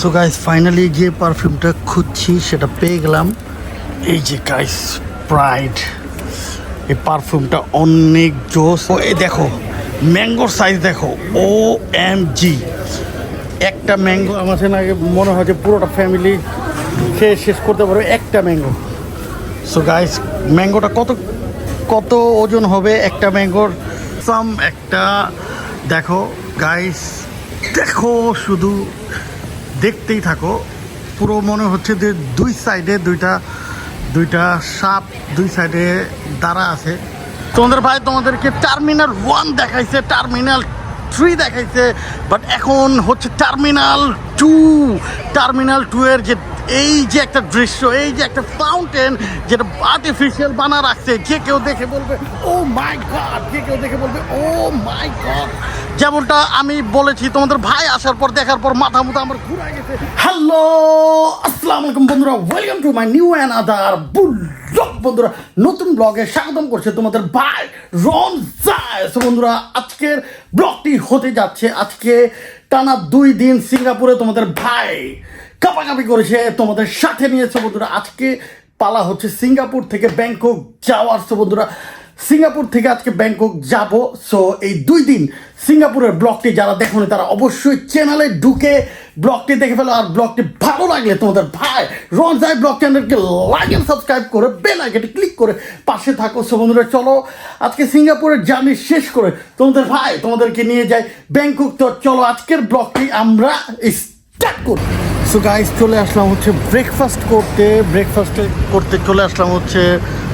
So guys finally যে পারফিউমটা খুঁজছি, সেটা পেয়ে গেলাম। এই যে গাইস প্রাইড এই পারফিউমটা অনেক জোস। ও, এই দেখো, ম্যাঙ্গোর সাইজ দেখো ও এম জি একটা ম্যাঙ্গো আমার আগে মনে হয় যে পুরোটা ফ্যামিলি খেয়ে শেষ করতে পারবে, একটা ম্যাঙ্গো। সো গাইস ম্যাঙ্গোটা কত কত ওজন হবে একটা ম্যাঙ্গোর? সাম একটা, দেখো গাইস দেখো শুধু দেখতেই থাকো। পুরো মনে হচ্ছে যে দুই সাইডে দুইটা দুইটা সাপ দুই সাইডে দাঁড়া আছে। তোমাদের ভাই তোমাদেরকে টার্মিনাল ওয়ান দেখাইছে, টার্মিনাল থ্রি দেখাইছে বাট এখন হচ্ছে টার্মিনাল টু, টার্মিনাল টু এর যে, এই যে একটা দৃশ্য, এই যে একটা ফাউন্টেন যেটা আর্টিফিশিয়াল বানা রাখছে, যে কেউ দেখে বলবে ও মাই গড যে কেউ দেখে বলবে ও মাই গড যেমনটা আমি বলেছি, তোমাদের ভাই আসার পর, দেখার পর মাথা মুথা আমার ঘুরে গেছে। হ্যালো আসসালামু আলাইকুম বন্ধুরা welcome to my new and other blog বন্ধুরা, নতুন ব্লগে স্বাগতম করছে তোমাদের ভাই সো বন্ধুরা, আজকের ব্লগটি হতে যাচ্ছে, আজকে টানা দুই দিন সিঙ্গাপুরে তোমাদের ভাই কাপাকাপি করেছে। তোমাদের সাথে নিয়েছে বন্ধুরা, আজকে পালা হচ্ছে সিঙ্গাপুর থেকে ব্যাংকক যাওয়ার। বন্ধুরা সিঙ্গাপুর থেকে আজকে ব্যাংকক যাব। সো এই দুই দিন সিঙ্গাপুরের ব্লগটি যারা দেখোনি তারা অবশ্যই চ্যানেলে ঢুকে ব্লগটি দেখে ফেলো। আর ব্লগটি ভালো লাগলে তোমাদের ভাই রনজাই ব্লগ চ্যানেলকে লাইক এন্ড সাবস্ক্রাইব করে বেল আইকনটি ক্লিক করে পাশে থাকো। সো বন্ধুরা, চলো, আজকে সিঙ্গাপুরের জার্নি শেষ করে তোমাদের ভাই তোমাদেরকে নিয়ে যাই ব্যাংকক। তো চলো, আজকের ব্লগটি আমরা স্টার্ট করি। সো গাইস চলে আসলাম হচ্ছে ব্রেকফাস্ট করতে। ব্রেকফাস্ট করতে চলে আসলাম হচ্ছে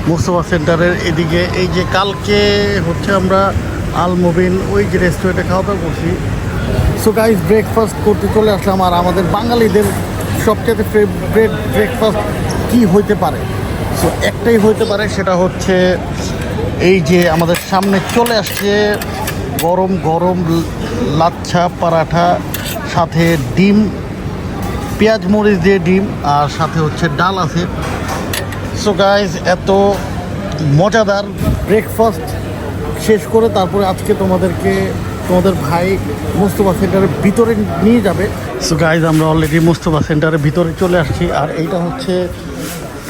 মোস্তফা সেন্টারের এদিকে। এই যে কালকে হচ্ছে আমরা আল মুবিন ওই যে রেস্টুরেন্টে খাওয়া দাওয়া করছি। সো গাইস ব্রেকফাস্ট করতে চলে আসলাম আর আমাদের বাঙালিদের সবচেয়ে ফেভারেট ব্রেকফাস্ট কি হইতে পারে? সো একটাই হইতে পারে, সেটা হচ্ছে এই যে আমাদের সামনে চলে আসছে গরম গরম লাচ্ছা পরাঠা, সাথে ডিম, পেঁয়াজ মরিচ দিয়ে ডিম, আর সাথে হচ্ছে ডাল আছে। সো গাইজ এত মজাদার ব্রেকফাস্ট শেষ করে তারপরে আজকে তোমাদেরকে, তোমাদের ভাই মোস্তফা সেন্টারের ভিতরে নিয়ে যাবে। সো গাইজ আমরা অলরেডি মোস্তফা সেন্টারের ভিতরে চলে আসছি আর এইটা হচ্ছে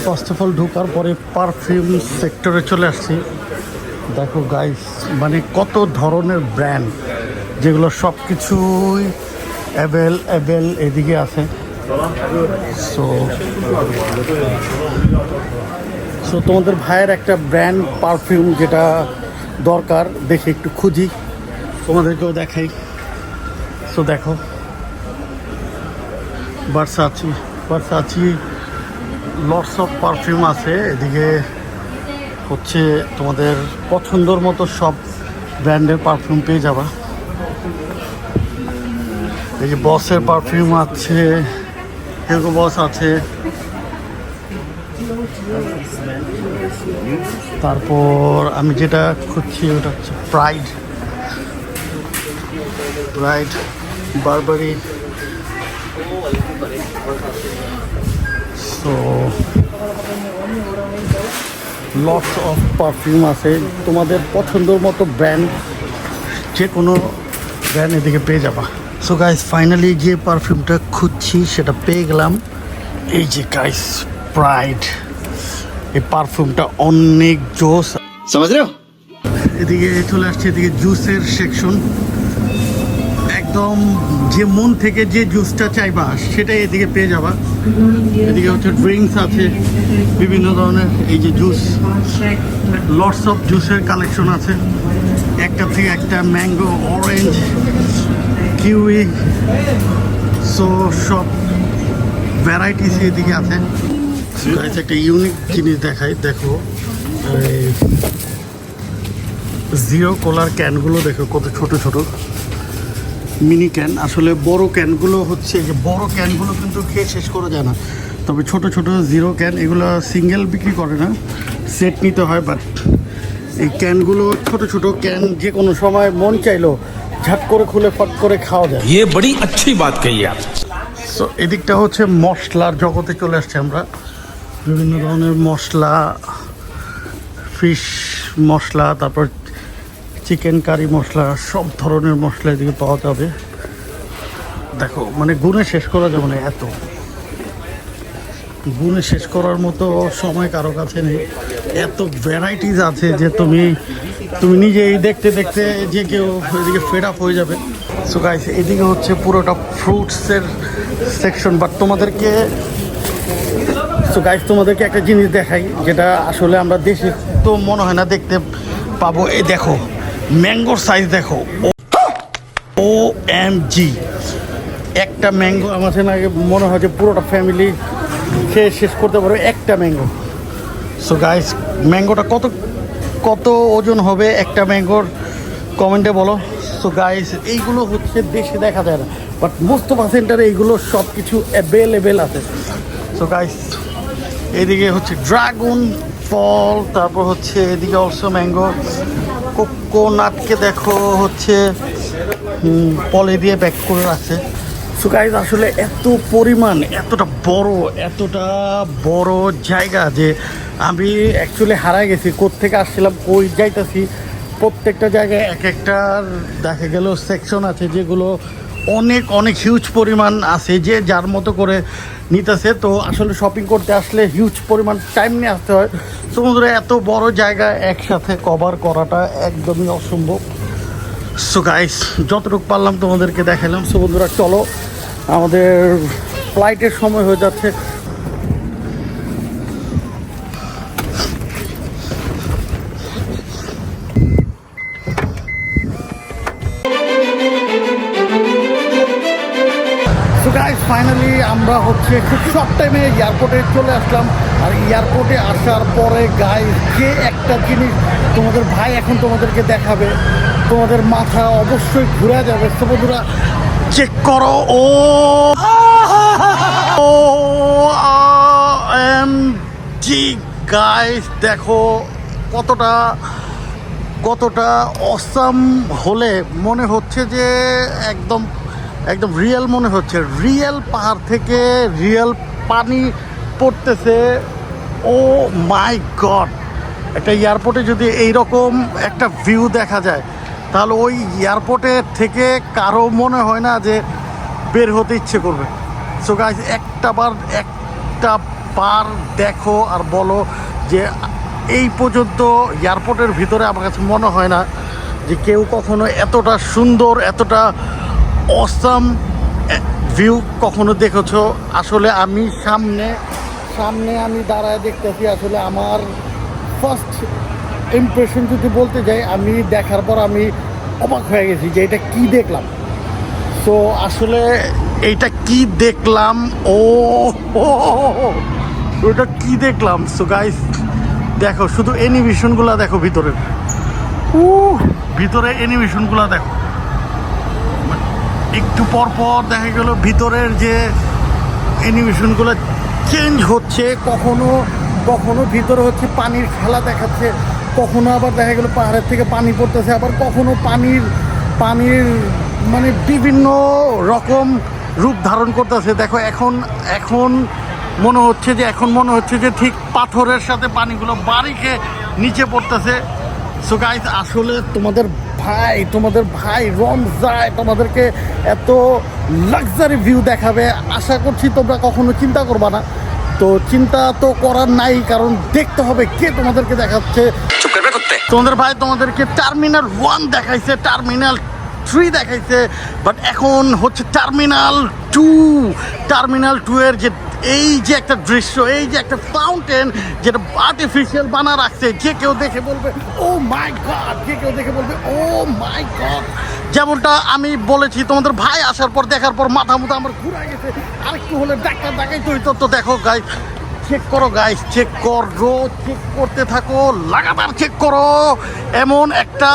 ফার্স্ট অফ অল ঢোকার পরে পারফিউম সেক্টরে চলে আসছি। দেখো গাইজ মানে কত ধরনের ব্র্যান্ড যেগুলো সব কিছুই অ্যাভেল অ্যাভেল এদিকে আছে। সো সো তোমাদের ভাইয়ের একটা ব্র্যান্ড পারফিউম যেটা দরকার, দেখে একটু খুঁজি। তোমাদেরকেও দেখাই। সো দেখো। Versace Versace lots of perfume আছে। এদিকে হচ্ছে তোমাদের পছন্দর মতো সব ব্র্যান্ডের পারফিউম পেয়ে যাবা। এই যে বসের পারফিউম আছে। হেগো বস আছে। তারপর আমি যেটা খুঁজছি ওটা হচ্ছে Prada Prada Burberry so lots of perfume আছে। তোমাদের পছন্দের মতো ব্র্যান্ড যে কোনো ব্র্যান্ড এদিকে পেয়ে যাবা। সো গাইস ফাইনালি যে পারফিউমটা খুঁজছি সেটা পেয়ে গেলাম। এই যে গাইস প্রাইড এই পারফিউমটা অনেক জোস। সমাজ এদিকে চলে আসছে এদিকে জুসের সেকশন একদম যে মন থেকে যে জুসটা চাইবা সেটাই এদিকে পেয়ে যাবা। এদিকে হচ্ছে ড্রিঙ্কস আছে বিভিন্ন ধরনের। এই যে জুস লটস অফ জুসের কালেকশন আছে। একটা থেকে একটা ম্যাঙ্গো অরেঞ্জ কিউই সো সব ভ্যারাইটিস এদিকে আছে। একটা ইউনিক জিনিস দেখাই, দেখো। জিরো কোলার ক্যানগুলো দেখো, কত ছোট ছোট। মিনি ক্যান আসলে বড় ক্যানগুলো হচ্ছে যে বড় ক্যানগুলো কিন্তু খেয়ে শেষ করা যায় না। তবে ছোট ছোট জিরো ক্যান এগুলো সিঙ্গেল বিক্রি করে না। সেট নিতে হয় বাট এই ক্যানগুলো ছোট ছোট ক্যান যে কোনো সময় মন চাইলো ঝাট করে খুলে ফট করে খাওয়া যায় ये बड़ी अच्छी बात कही आप সো এদিকটা হচ্ছে মশলার জগতে চলে আসছে আমরা বিভিন্ন ধরনের মশলা ফিশ মশলা তারপর চিকেন কারি মশলা সব ধরনের মশলা এদিকে পাওয়া যাবে দেখো মানে গুণে শেষ করা যাবে না এত গুণে শেষ করার মতো সময় কারো কাছে নেই এত ভ্যারাইটিস আছে যে তুমি তুমি নিজেই দেখতে দেখতে যে কেউ এদিকে ফেড আপ হয়ে যাবে। সো গাইস এদিকে হচ্ছে পুরোটা ফ্রুটসের সেকশন বাট তোমাদেরকে সো গাইস তোমাদেরকে একটা জিনিস দেখাই, যেটা আসলে আমরা দেশে তো মনে হয় না দেখতে পাবো। এই দেখো, ম্যাঙ্গোর সাইজ দেখো ও এম জি একটা ম্যাঙ্গো আমার আগে মনে হয় যে পুরোটা ফ্যামিলি খেয়ে শেষ করতে পারবে একটা ম্যাঙ্গো। সো গাইস ম্যাঙ্গোটা কত কত ওজন হবে একটা ম্যাঙ্গোর? কমেন্টে বলো। সো গাইস এইগুলো হচ্ছে দেশে দেখা যায় না। বাট মোস্তফা সেন্টারে এইগুলো সব কিছু অ্যাভেলেবেল আছে। সো গাইস এদিকে হচ্ছে ড্রাগন ফল তারপর হচ্ছে এদিকে অলসো ম্যাঙ্গো কোকোনাটকে দেখো হচ্ছে পলে দিয়ে ব্যাক করে রাখছে। সো গাইজ আসলে এত পরিমাণ, এতটা বড় এতটা বড় জায়গা যে আমি অ্যাকচুয়ালি হারাই গেছি, কোত্থেকে আসছিলাম, কই যাইতাছি, প্রত্যেকটা জায়গায় এক একটার দেখা গেল সেকশন আছে যেগুলো অনেক অনেক হিউজ পরিমাণ আছে যে যার মতো করে নিতেছে। তো আসলে শপিং করতে আসলে হিউজ পরিমাণ টাইম নিয়ে আসতে হয়। সমুদ্রে এত বড় জায়গা একসাথে কভার করাটা একদমই অসম্ভব। সো গাইস যতটুকু পারলাম তোমাদেরকে দেখালাম। সো বন্ধুরা, চলো আমাদের ফ্লাইটের সময় হয়ে যাচ্ছে। ফাইনালি আমরা হচ্ছে খুব শর্ট টাইমে এয়ারপোর্টে চলে আসলাম। আর এয়ারপোর্টে আসার পরে গায়ে যে একটা জিনিস তোমাদের ভাই এখন তোমাদেরকে দেখাবে, তোমাদের মাথা অবশ্যই ঘুরে যাবে। বন্ধুরা চেক করো, ও ও এম, জি গাইস দেখো কতটা কতটা অসাম হলে মনে হচ্ছে যে একদম একদম রিয়েল মনে হচ্ছে। রিয়েল পাহাড় থেকে রিয়েল পানি পড়তেছে। ও মাই গড একটা এয়ারপোর্টে যদি এই রকম একটা ভিউ দেখা যায় তাহলে ওই এয়ারপোর্টে থেকে কারও মনে হয় না যে বের হতে ইচ্ছে করবে। সো গাইজ একটা বার একটা বার দেখো আর বলো যে এই পর্যন্ত এয়ারপোর্টের ভিতরে আমার কাছে মনে হয় না যে কেউ কখনো এতটা সুন্দর, এতটা অসাম ভিউ কখনো দেখেছ। আসলে আমি সামনে সামনে আমি দাঁড়ায় দেখতেছি, আসলে আমার ফার্স্ট ইমপ্রেশন যদি বলতে যাই, আমি দেখার পর আমি অবাক হয়ে গেছি যে এটা কি দেখলাম? তো আসলে এইটা কি দেখলাম? ও ওটা কি দেখলাম? সো গাইস দেখো, শুধু অ্যানিমেশনগুলো দেখো ভিতরে। উ ভিতরে অ্যানিমেশনগুলো দেখো। একটু পর পর দেখা গেল ভিতরের যে অ্যানিমেশনগুলো চেঞ্জ হচ্ছে, কখনো কখনো ভিতরে হচ্ছে পানির খেলা দেখাচ্ছে। কখনো আবার দেখা গেল পাহাড়ের থেকে পানি পড়তেছে, আবার কখনো পানির পানির মানে বিভিন্ন রকম রূপ ধারণ করতেছে। দেখো, এখন এখন মনে হচ্ছে যে, এখন মনে হচ্ছে যে ঠিক পাথরের সাথে পানিগুলো বাড়ি খেয়ে নিচে পড়তেছে। সো গাইজ আসলে তোমাদের ভাই তোমাদের ভাই রম যায় তোমাদেরকে এত লাক্সারি ভিউ দেখাবে, আশা করছি তোমরা কখনো চিন্তা করবা না। তো চিন্তা তো করার নাই, কারণ দেখতে হবে কে তোমাদেরকে দেখাচ্ছে। তোমাদের ভাই তোমাদেরকে টার্মিনাল ওয়ান দেখাইছে টার্মিনাল থ্রি দেখাইছে বাট এখন হচ্ছে টার্মিনাল টু টার্মিনাল টু এর যে, এই যে একটা দৃশ্য, এই যে একটা ফাউন্টেন যেটা আর্টিফিশিয়াল বানা রাখছে, যে কেউ দেখে বলবে ও মাই গড যে কেউ দেখে বলবে ও মাই গড যেমনটা আমি বলেছি, তোমাদের ভাই আসার পর, দেখার পর মাথা মুথা আমার ঘুরে গেছে। আরেকটু হলে ডাক্তার ডাকাই তো তো দেখো গাই চেক করো গাইস চেক করো চেক করতে থাকো, লাগাতার চেক করো। এমন একটা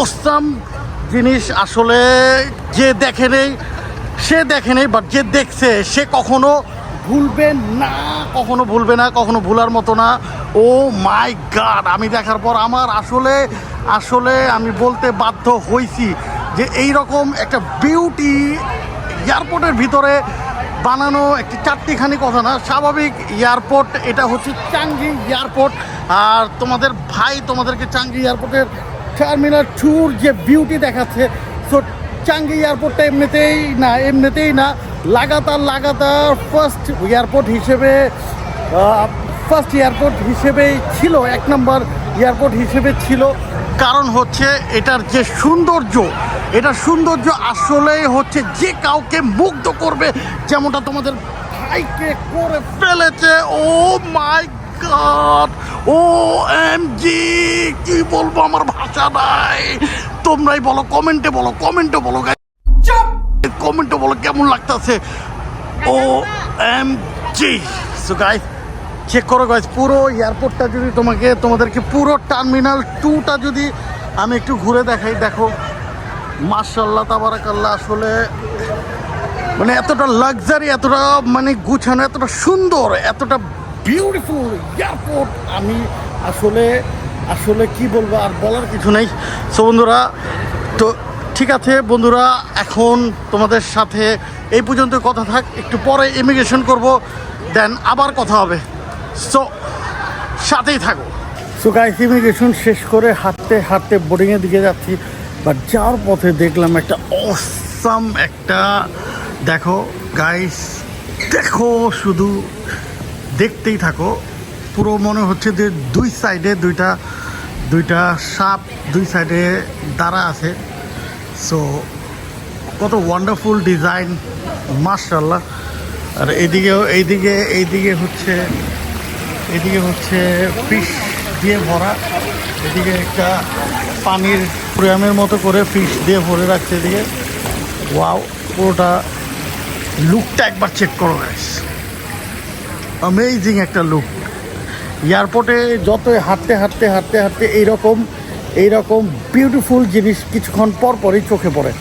অসাম জিনিস আসলে যে দেখে নেই, সে দেখে নেই বাট যে দেখছে, সে কখনো ভুলবে না, কখনো ভুলবে না, কখনো ভুলার মতো না। ও মাই গাড আমি দেখার পর আমার আসলে আসলে আমি বলতে বাধ্য হয়েছি যে এই রকম একটা বিউটি এয়ারপোর্টের ভিতরে বানানো একটি চারটিখানি কথা না, স্বাভাবিক এয়ারপোর্ট, এটা হচ্ছে চাঙ্গি এয়ারপোর্ট। আর তোমাদের ভাই তোমাদেরকে চাঙ্গি এয়ারপোর্টের টার্মিনাল ট্যুর যে বিউটি দেখাচ্ছে সো চাঙ্গি এয়ারপোর্টটা এমনিতেই না এমনিতেই না, লাগাতার লাগাতার ফার্স্ট এয়ারপোর্ট হিসেবে ফার্স্ট এয়ারপোর্ট হিসেবেই ছিল এক নম্বর এয়ারপোর্ট হিসেবে ছিল। কারণ হচ্ছে এটার যে সৌন্দর্য এটার সৌন্দর্য আসলেই হচ্ছে যে কাউকে মুগ্ধ করবে যেমনটা তোমাদের ভাইকে করে ফেলেছে। ও মাই গড! ও এম জি কি বলব আমার ভাষা নাই? তোমরাই বলো কমেন্টে বলো কমেন্টে বলো কমেন্টে বলো কেমন লাগতেছে? O M G so guys check করো গাইস পুরো এয়ারপোর্টটা যদি তোমাকে, তোমাদেরকে পুরো টার্মিনাল টুটা যদি আমি একটু ঘুরে দেখাই, দেখো। মার্শাল্লাহ তাবারাকাল্লাহ, আসলে মানে এতটা লাক্সারি এতটা মানে গুছানো, এতটা সুন্দর, এতটা বিউটিফুল এয়ারপোর্ট আমি আসলে আসলে কি বলব, আর বলার কিছু নেই। সো বন্ধুরা, তো ঠিক আছে, বন্ধুরা, এখন তোমাদের সাথে এই পর্যন্ত কথা থাক, একটু পরে ইমিগ্রেশন করব দেন আবার কথা হবে। সো সাথেই থাকো। সো গাইস ইমিগ্রেশন শেষ করে হাঁটতে হাঁটতে বোর্ডিংয়ের দিকে যাচ্ছি বাট যাওয়ার পথে দেখলাম একটা অসাম একটা, দেখো গাইস দেখো, শুধু দেখতেই থাকো। পুরো মনে হচ্ছে যে দুই সাইডে দুইটা দুইটা সাপ দুই সাইডে দাঁড়া আছে। সো কত ওয়ান্ডারফুল ডিজাইন মার্শাল্লাহ আর এইদিকেও এইদিকে এইদিকে হচ্ছে এদিকে হচ্ছে ফিশ দিয়ে ভরা, এদিকে একটা পানির প্রিয়ামের মতো করে ফিশ দিয়ে ভরে রাখছে এদিকে। ওয়াও পুরোটা লুকটা একবার চেক করো গাইস অ্যামেজিং একটা লুক এয়ারপোর্টে যতই হাঁটতে হাঁটতে হাঁটতে হাঁটতে এইরকম এইরকম বিউটিফুল জিনিস কিছুক্ষণ পর পরই চোখে পড়ে।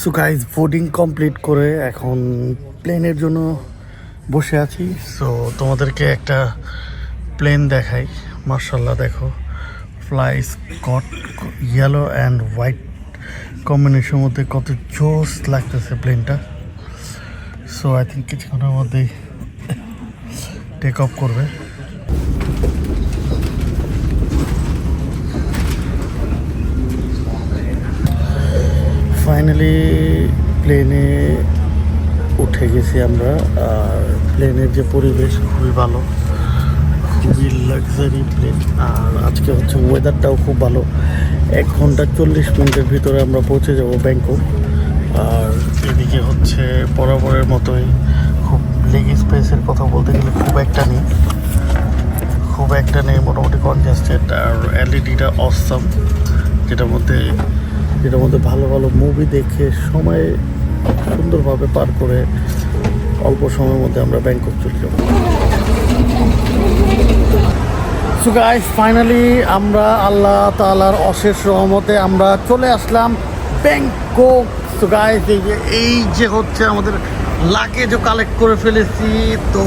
সো গাইজ বোর্ডিং কমপ্লিট করে এখন প্লেনের জন্য বসে আছি। সো তোমাদেরকে একটা প্লেন দেখাই। মার্শাল্লাহ দেখো। Fly Scoot yellow and white কম্বিনেশনের মধ্যে কত জোস লাগতেছে প্লেনটা সো আই থিঙ্ক কিছুক্ষণের মধ্যেই টেক অফ করবে। ফাইনালি প্লেনে উঠে গেছি আমরা, আর প্লেনের যে পরিবেশ খুবই ভালো, খুবই লাক্সারি প্লেন আর আজকে হচ্ছে ওয়েদারটাও খুব ভালো। এক ঘণ্টা চল্লিশ মিনিটের ভিতরে আমরা পৌঁছে যাব ব্যাংকক, আর এদিকে হচ্ছে বরাবরের মতোই খুব লেগ স্পেসের কথা বলতে গেলে খুব একটা নেই। খুব একটা নেই, মোটামুটি কনজাস্টেড আর এলইডিটা অসম যেটার মধ্যে যেটার মধ্যে ভালো ভালো মুভি দেখে সময় সুন্দরভাবে পার করে অল্প সময়ের মধ্যে আমরা ব্যাংকক চলে যাব। সো গাইস ফাইনালি আমরা আল্লাহ তালার অশেষ রহমতে আমরা চলে আসলাম ব্যাংকক। সো গাইস এই যে এই যে হচ্ছে আমাদের লাগেজও কালেক্ট করে ফেলেছি। তো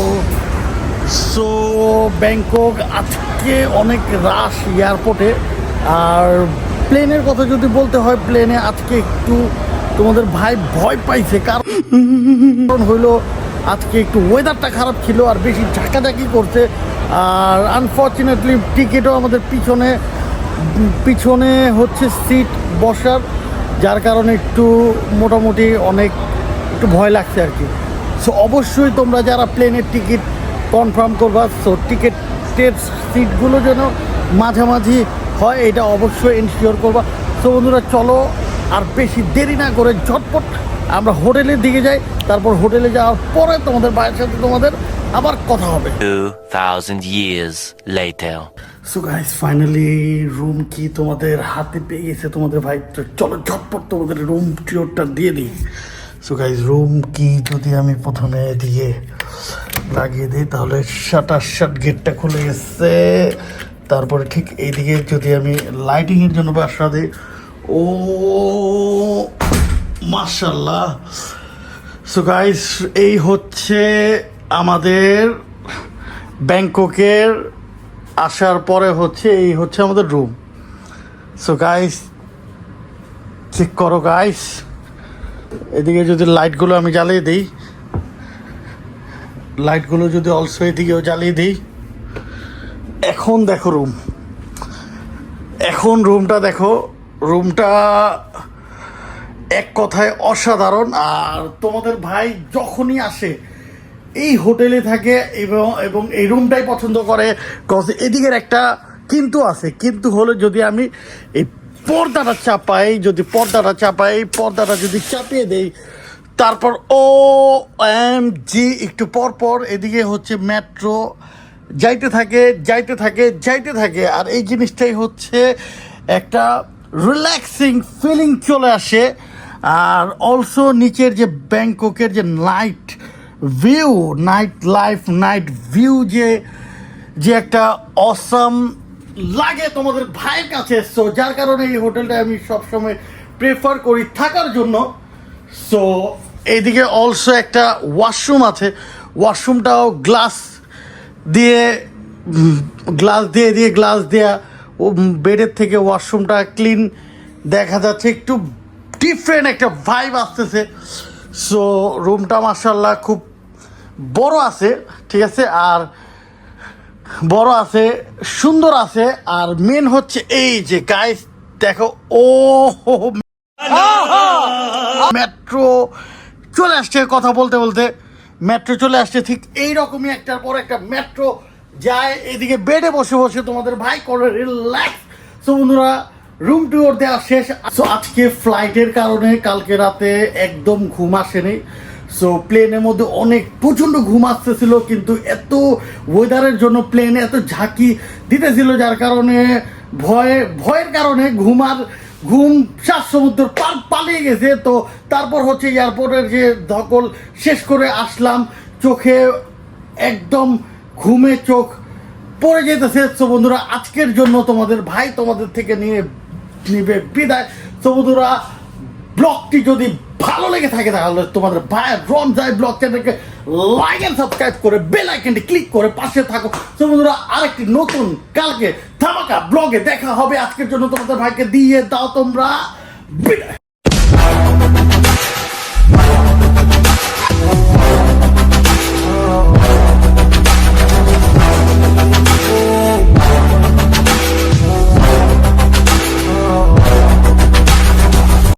সো ব্যাংকক আজকে অনেক রাশ এয়ারপোর্টে আর প্লেনের কথা যদি বলতে হয়, প্লেনে আজকে একটু তোমাদের ভাই ভয় পাইছে। কারণ হইল, আজকে একটু ওয়েদারটা খারাপ ছিল আর বেশি ঝাঁকাঝাঁকি করছে। আর আনফর্চুনেটলি টিকিটও আমাদের পিছনে পিছনে হচ্ছে সিট বসার, যার কারণে একটু মোটামুটি অনেক একটু ভয় লাগছে আর কি। সো অবশ্যই তোমরা যারা প্লেনের টিকিট কনফার্ম করবা সো টিকিটের সিটগুলো যেন মাঝামাঝি হয় এটা অবশ্যই এনশিওর করবা। সো বন্ধুরা চলো আর বেশি দেরি না করে ঝটপট আমরা হোটেলের দিকে যাই। তারপর হোটেলে যাওয়ার পরে তোমাদের বাইরের সাথে তোমাদের আবার কথা হবে। 2,000 years later. So guys finally room কি তোমাদের হাতে পেয়ে গেছে তোমাদের ভাই? চলো ঝটপট তোমাদের রুম টিওরটা দিয়ে দিই। সো গাইস রুম কি যদি আমি প্রথমে দিয়ে লাগিয়ে দিই তাহলে শাটার শাট গেটটা খুলে গেছে। তারপরে ঠিক এইদিকে যদি আমি লাইটিংয়ের জন্য বাসা দিই, ও মার্শাল্লাহ সো গাইস এই হচ্ছে আমাদের ব্যাংককের আসার পরে হচ্ছে, এই হচ্ছে আমাদের রুম সো গাইস চেক করো গাইস এদিকে যদি লাইটগুলো আমি জ্বালিয়ে দিই লাইটগুলো যদি অলসো এদিকেও জ্বালিয়ে দিই এখন দেখো রুম এখন রুমটা দেখো রুমটা এক কথায় অসাধারণ। আর তোমাদের ভাই যখনই আসে, এই হোটেলে থাকে এবং এবং এই রুমটাই পছন্দ করে। কজ এদিকের একটা কিন্তু আছে। কিন্তু হলে যদি আমি এই পর্দাটা চাপাই, যদি পর্দাটা চাপাই, পর্দাটা যদি চাপিয়ে দেই, তারপর ও এম জি একটু পর পর এদিকে হচ্ছে মেট্রো যাইতে থাকে যাইতে থাকে যাইতে থাকে। আর এই জিনিসটাই হচ্ছে একটা রিল্যাক্সিং ফিলিং চলে আসে। আর অলসো নিচের যে ব্যাংককের যে night view night life night view যে যে একটা অসাম লাগে তোমাদের ভাইয়ের কাছে। সো যার কারণে এই হোটেলটা আমি সবসময় প্রেফার করি থাকার জন্য। সো এইদিকে অলসো একটা ওয়াশরুম আছে। ওয়াশরুমটাও গ্লাস দিয়ে গ্লাস দিয়ে দিয়ে গ্লাস দেয়া ও বেডের থেকে ওয়াশরুমটা ক্লিন দেখা যাচ্ছে একটু ডিফারেন্ট একটা ভাইব আসতেছে। সো রুমটা মার্শাল্লাহ খুব বড় আছে ঠিক আছে? আর বড় আছে সুন্দর আছে আর মেন হচ্ছে এই যে গাইস দেখো ও মেট্রো চলে আসছে কথা বলতে বলতে। মেট্রো চলে আসছে, ঠিক এই রকমই একটার পর একটা মেট্রো যায় এদিকে বেডে বসে বসে তোমাদের ভাই করে রিল্যাক্স সো বন্ধুরা রুম টুর দেওয়া শেষ। সো আজকে ফ্লাইটের কারণে কালকে রাতে একদম ঘুম আসেনি। সো প্লেনের মধ্যে অনেক প্রচণ্ড ঘুম আসতেছিল, কিন্তু এত ওয়েদারের জন্য প্লেনে এত ঝাঁকি দিতেছিল, যার কারণে ভয়ে, ভয়ের কারণে ঘুমার ঘুম সাত সমুদ্র পার পালিয়ে গেছে, তো তারপর হচ্ছে এয়ারপোর্টের যে ধকল শেষ করে আসলাম। চোখে একদম ঘুমে চোখ পড়ে যেতেছে। তো বন্ধুরা, আজকের জন্য তোমাদের, ভাই তোমাদের থেকে নিয়ে নিবে বিদায়। তো বন্ধুরা, ব্লগটি যদি ভালো লেগে থাকে তাহলে তোমাদের ভাই রন যায় ব্লগ চ্যানেলকে লাইক এন্ড সাবস্ক্রাইব করে বেল আইকনটি ক্লিক করে পাশে থাকো। তো বন্ধুরা, আরেকটি নতুন কালকে থামাকা ব্লগে দেখা হবে। আজকের জন্য তোমাদের ভাইকে দিয়ে দাও তোমরা। বিদায়।